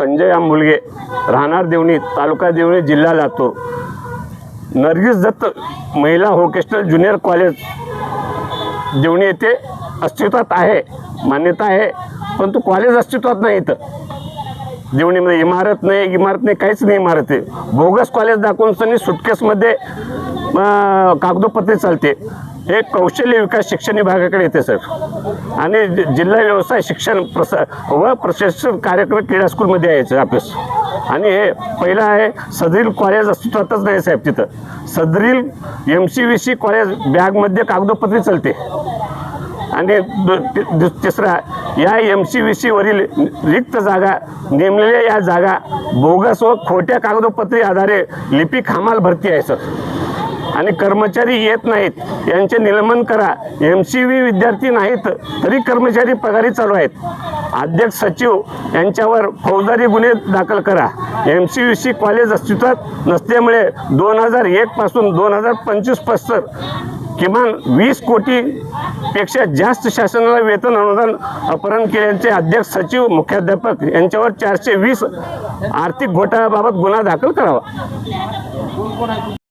संजय आंबुलगे राहणार देवणी तालुका देवणी जिल्हा लातूर. नर्गिस दत्त महिला व्होकेशनल ज्युनियर कॉलेज देवणी येथे अस्तित्वात आहे मान्यता आहे परंतु कॉलेज अस्तित्वात नाही इथं. देवणीमध्ये इमारत नाही इमारत नाही काहीच नाही इमारत आहे. बोगस कॉलेज दाखवून सनी सुटकेसमध्ये कागदोपत्रे कागदोपत्री चालते. हे कौशल्य विकास शिक्षण विभागाकडे येते सर. आणि जि- जिल्हा व्यवसाय शिक्षण प्रसा व प्रशिक्षण कार्यक्रम क्रीडा स्कूलमध्ये यायचं ऑफिस आणि हे पहिलं आहे सदरील कॉलेज अस्तित्वातच नाही साहेब तिथं. सदरील M C V C college बॅगमध्ये कागदोपत्री चालते. आणि दु- तिसरा या एम सी व्ही सीवरील रिक्त जागा नेमलेल्या या जागा बोगस व खोट्या कागदोपत्री आधारे लिपिक हमाल भरती आहे सर. आणि कर्मचारी येत नाहीत. यांचे निलंबन करा. एम सी व्ही विद्यार्थी नाहीत तरी कर्मचारी पगारी चालू आहेत. अध्यक्ष सचिव यांच्यावर फौजदारी गुन्हे दाखल करा. M C V C college अस्तित्वात नसल्यामुळे दोन हजार एक पासून दोन हजार पंचवीस पस्तर किमान वीस कोटीपेक्षा जास्त शासनाला वेतन अनुदान अपहरण केल्याचे अध्यक्ष सचिव मुख्याध्यापक यांच्यावर चारशे वीस आर्थिक घोटाळ्याबाबत गुन्हा दाखल करावा.